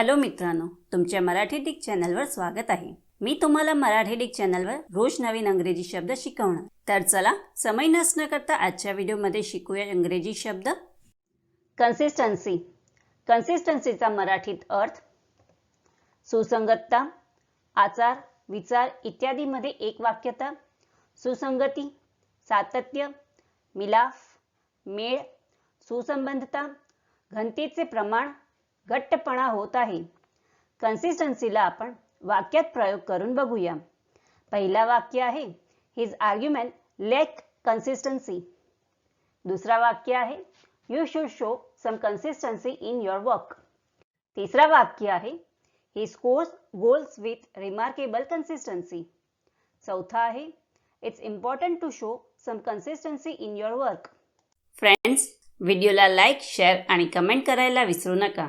Hello मित्रांनो तुमच्या Marathi Dick चॅनलवर स्वागत आहे. मी तुम्हाला मराठी डिक चॅनलवर रोज नवीन अंग्रेजी शब्द शिकवणार. तर चला समय नसणं करता आजच्या व्हिडिओमध्ये शिकूया इंग्रजी शब्द. कन्सिस्टन्सी कन्सिस्टन्सीचा मराठीत अर्थ सुसंगतता आचार विचार इत्यादीमध्ये एक वाक्यता सुसंगती सातत्य मिलाफ मेळ सुसंबंधता घनतेचे प्रमाण घट्टपणा होत आहे. कन्सिस्टन्सीला आपण वाक्यात प्रयोग करून बघूया. पहिला वाक्य आहे हिज आर्ग्युमेंट लेक कन्सिस्टन्सी दुसरा वाक्य आहे you should show some consistency in your work तिसरा वाक्य आहे he scores goals with remarkable consistency चौथा आहे it's important to show some consistency in your work friends व्हिडिओला लाईक शेअर आणि कमेंट करायला विसरू नका.